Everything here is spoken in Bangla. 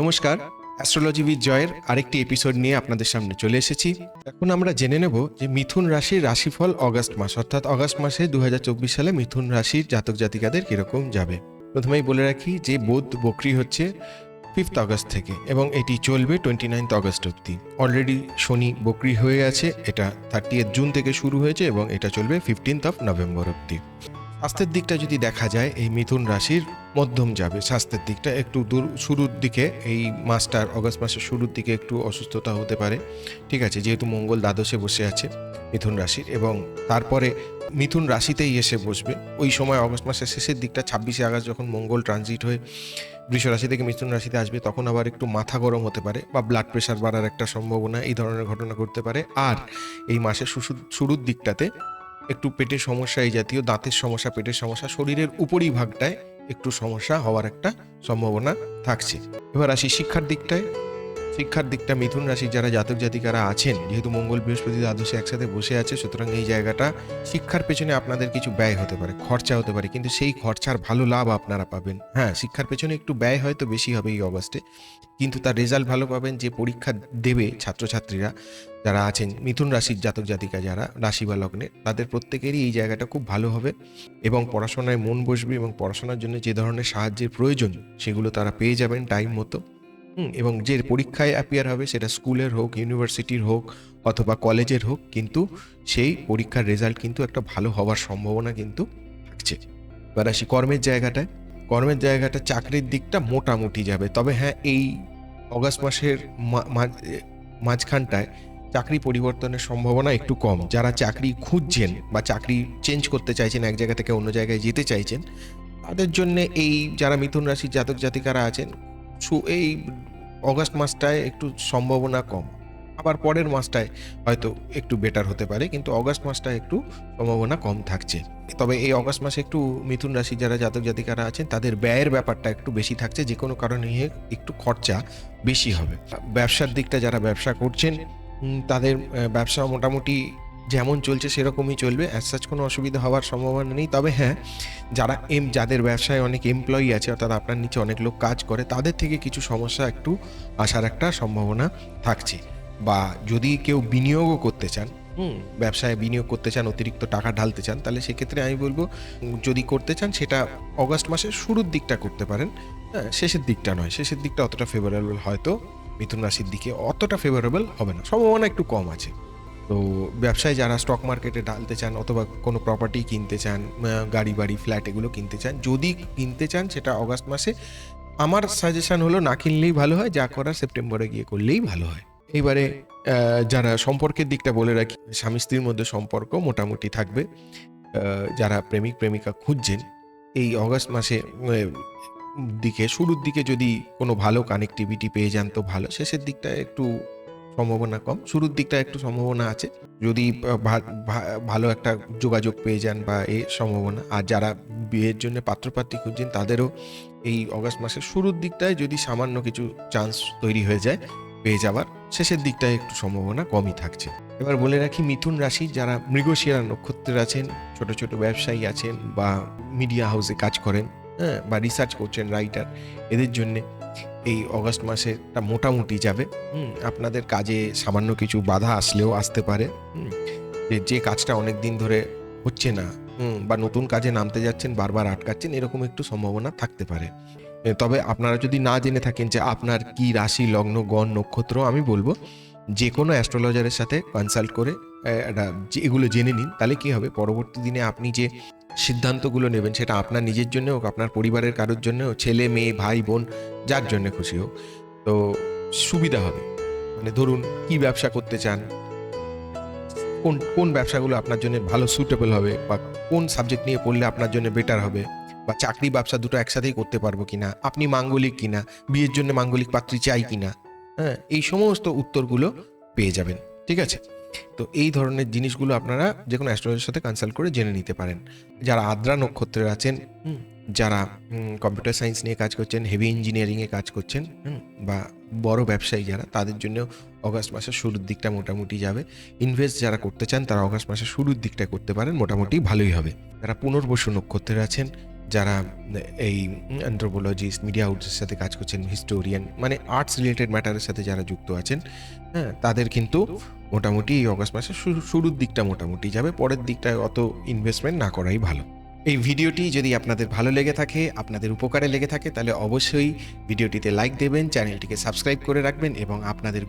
নমস্কার অ্যাস্ট্রোলজি উইথ জয়ের আরেকটি এপিসোড নিয়ে আপনাদের সামনে চলে এসেছি। এখন আমরা জেনে নেব যে মিথুন রাশির রাশিফল অগস্ট মাস, অর্থাৎ অগস্ট মাসে দু হাজার চব্বিশ সালে মিথুন রাশির জাতক জাতিকাদের কীরকম যাবে। প্রথমেই বলে রাখি যে বোধ বকরি হচ্ছে ফিফথ আগস্ট থেকে এবং এটি চলবে টোয়েন্টি নাইনথ আগস্ট অবধি। অলরেডি শনি বকরি হয়ে আছে, এটা থার্টি জুন থেকে শুরু হয়েছে এবং এটা চলবে ফিফটিন্থ অফ নভেম্বর অবধি। স্বাস্থ্যের দিকটা যদি দেখা যায়, এই মিথুন রাশির মধ্যম যাবে। স্বাস্থ্যের দিকটা একটু দূর, শুরুর দিকে, এই মাসটার, অগস্ট মাসের শুরুর দিকে একটু অসুস্থতা হতে পারে। ঠিক আছে, যেহেতু মঙ্গল দ্বাদশে বসে আছে মিথুন রাশির এবং তারপরে মিথুন রাশিতেই এসে বসবে। ওই সময় অগস্ট মাসের শেষের দিকটা, ছাব্বিশে আগস্ট যখন মঙ্গল ট্রানজিট হয়ে বৃষ রাশি থেকে মিথুন রাশিতে আসবে, তখন আবার একটু মাথা গরম হতে পারে বা ব্লাড প্রেশার বাড়ার একটা সম্ভাবনা এই ধরনের ঘটনা ঘটতে পারে। আর এই মাসের শুরু- শুরুর দিকটাতে একটু পেটের সমস্যা, এই জাতীয় দাঁতের সমস্যা, পেটের সমস্যা, শরীরের উপরই ভাগটায় একটু সমস্যা হওয়ার একটা সম্ভাবনা থাকছে। এবার আসি শিক্ষার দিকটায়। শিক্ষার দিকটা মিথুন রাশির যারা জাতক জাতিকারা আছেন, যেহেতু মঙ্গল বৃহস্পতি দ্বাদশে একসাথে বসে আছে, সুতরাং এই জায়গাটা শিক্ষার পেছনে আপনাদের কিছু ব্যয় হতে পারে, খরচা হতে পারে, কিন্তু সেই খরচার ভালো লাভ আপনারা পাবেন। হ্যাঁ শিক্ষার পেছনে একটু ব্যয় হয়তো বেশি হবে এই অগস্টে কিন্তু তার রেজাল্ট ভালো পাবেন যে পরীক্ষা দেবে ছাত্রছাত্রীরা যারা আছেন, মিথুন রাশির জাতক জাতিকা যারা, রাশি বা লগ্নে, তাদের প্রত্যেকেরই এই জায়গাটা খুব ভালো হবে এবং পড়াশোনায় মন বসবে এবং পড়াশোনার জন্য যে ধরনের সাহায্যের প্রয়োজন, সেগুলো তারা পেয়ে যাবেন টাইম মতো। এবং যে পরীক্ষায় অ্যাপিয়ার হবে সেটা স্কুলের হোক ইউনিভার্সিটির হোক অথবা কলেজের হোক, কিন্তু সেই পরীক্ষার রেজাল্ট কিন্তু একটা ভালো হওয়ার সম্ভাবনা কিন্তু থাকছে। এবার আসি কর্মের জায়গাটায়। কর্মের জায়গাটা চাকরির দিকটা মোটামুটি যাবে। তবে হ্যাঁ এই অগাস্ট মাসের মাঝখানটায় চাকরি পরিবর্তনের সম্ভাবনা একটু কম। যারা চাকরি খুঁজছেন বা চাকরি চেঞ্জ করতে চাইছেন, এক জায়গা থেকে অন্য জায়গায় যেতে চাইছেন, তাদের জন্য এই যারা মিথুন রাশির জাতক জাতিকারা আছেন এই অগাস্ট মাসটায় একটু সম্ভাবনা কম। আবার পরের মাসটায় হয়তো একটু বেটার হতে পারে, কিন্তু অগাস্ট মাসটায় একটু সম্ভাবনা কম থাকছে। তবে এই অগাস্ট মাসে একটু মিথুন রাশি যারা জাতক জাতিকারা আছেন, তাদের ব্যয়ের ব্যাপারটা একটু বেশি থাকছে, যে কোনো কারণে একটু খরচা বেশি হবে। ব্যবসার দিকটা যারা ব্যবসা করছেন তাদের ব্যবসা মোটামুটি যেমন চলছে সেরকমই চলবে। অ্যাজ সাচ কোনো অসুবিধা হওয়ার সম্ভাবনা নেই। তবে হ্যাঁ যারা এম, যাদের ব্যবসায় অনেক এমপ্লয়ি আছে, অর্থাৎ আপনার নিচে অনেক লোক কাজ করে, তাদের থেকে কিছু সমস্যা একটু আসার একটা সম্ভাবনা থাকছে। বা যদি কেউ বিনিয়োগও করতে চান, হুম, ব্যবসায় বিনিয়োগ করতে চান, অতিরিক্ত টাকা ঢালতে চান, তাহলে সেক্ষেত্রে আমি বলব যদি করতে চান, সেটা অগস্ট মাসের শুরুর দিকটা করতে পারেন। হ্যাঁ শেষের দিকটা নয়। শেষের দিকটা অতটা ফেভারেবল হয়তো মিথুন রাশির দিকে অতটা ফেভারেবল হবে না। সম্ভাবনা একটু কম আছে। তো ব্যবসায় যারা স্টক মার্কেটে ঢালতে চান অথবা কোনো প্রপার্টি কিনতে চান গাড়ি বাড়ি ফ্ল্যাট এগুলো কিনতে চান, যদি কিনতে চান সেটা অগাস্ট মাসে, আমার সাজেশান হলো না কিনলেই ভালো হয়, যা করার সেপ্টেম্বরে গিয়ে করলেই ভালো হয়। এইবারে যারা সম্পর্কের দিকটা বলে রাখি, স্বামী স্ত্রীর মধ্যে সম্পর্ক মোটামুটি থাকবে যারা প্রেমিক, প্রেমিকা খুঁজছেন, এই অগাস্ট মাসে দিকে, শুরুর দিকে যদি কোনো ভালো কানেক্টিভিটি পেয়ে যান তো ভালো, শেষের দিকটা একটু সম্ভাবনা কম। শুরুর দিকটা একটু সম্ভাবনা আছে। যদি ভালো একটা যোগাযোগ পেয়ে যান বা এই সম্ভাবনা। আর যারা বিয়ের জন্য পাত্রপাত্রী খুঁজছেন, তাদেরও এই অগাস্ট মাসের শুরুর দিকটায় যদি সামান্য কিছু চান্স তৈরি হয়ে যায়, পেয়ে যাওয়ার, শেষের দিকটায় একটু সম্ভাবনা কমই থাকছে। এবার বলে রাখি, মিথুন রাশি যারা মৃগশিরা নক্ষত্রের আছেন, ছোট ছোট ব্যবসায়ী আছেন বা মিডিয়া হাউসে কাজ করেন হ্যাঁ বা রিসার্চ করছেন রাইটার এদের জন্যে এই অগস্ট মাসেটা মোটামুটি যাবে। হুম, আপনাদের কাজে সামান্য কিছু বাধা আসলেও আসতে পারে। হুম, যে যে কাজটা অনেক দিন ধরে হচ্ছে না হুম, বা নতুন কাজে নামতে যাচ্ছেন বারবার আটকাচ্ছেন এরকম একটু সম্ভাবনা থাকতে পারে। তবে আপনারা যদি না জেনে থাকেন যে আপনার কি রাশি লগ্ন গণ নক্ষত্র আমি বলব যে কোনো অ্যাস্ট্রোলজারের সাথে কনসাল্ট করে এগুলো জেনে নিন তাহলে কি হবে? পরবর্তী দিনে আপনি যে সিদ্ধান্তগুলো নেবেন সেটা আপনার নিজের জন্য হোক আপনার পরিবারের কারোর জন্য ছেলে মেয়ে ভাই বোন যার জন্য খুশি হোক। তো সুবিধা হবে। মানে ধরুন, কি ব্যবসা করতে চান? কোন কোন ব্যবসাগুলো আপনার জন্য ভালো সুটেবল হবে? বা কোন সাবজেক্ট নিয়ে পড়লে আপনার জন্য বেটার হবে? বা চাকরি ব্যবসা দুটো একসাথেই করতে পারব কিনা? আপনি মাঙ্গলিক কিনা? বিয়ের জন্য মাঙ্গলিক পাত্রী চাই কিনা? হ্যাঁ এই সমস্ত উত্তরগুলো পেয়ে যাবেন। ঠিক আছে? তো এই ধরনের জিনিসগুলো আপনারা যে কোনো অ্যাস্ট্রোলজির সাথে কনসাল্ট করে জেনে নিতে পারেন। যারা আদ্রা নক্ষত্রের আছেন যারা কম্পিউটার সায়েন্স নিয়ে কাজ করছেন হেভি ইঞ্জিনিয়ারিংয়ে কাজ করছেন বা বড় ব্যবসায়ী যারা তাদের জন্য অগাস্ট মাসের শুরুর দিকটা মোটামুটি যাবে। ইনভেস্ট যারা করতে চান তারা অগাস্ট মাসের শুরুর দিকটা করতে পারেন মোটামুটি ভালোই হবে। যারা পুনর্বসু নক্ষত্রের আছেন যারা, এই অ্যান্থ্রোপোলজিস্ট মিডিয়া হাউসের সাথে কাজ করছেন হিস্টোরিয়ান মানে আর্টস রিলেটেড ম্যাটারের সাথে যারা যুক্ত আছেন হ্যাঁ তাদের কিন্তু মোটামুটি এই অগস্ট শুরু- শুরুর দিকটা মোটামুটি যাবে, পরের দিকটায় অত ইনভেস্টমেন্ট না করাই ভালো। এই ভিডিওটি যদি আপনাদের ভালো লেগে থাকে, আপনাদের উপকারে লেগে থাকে, তাহলে অবশ্যই ভিডিওটিতে লাইক দেবেন চ্যানেলটিকে সাবস্ক্রাইব করে রাখবেন এবং আপনাদের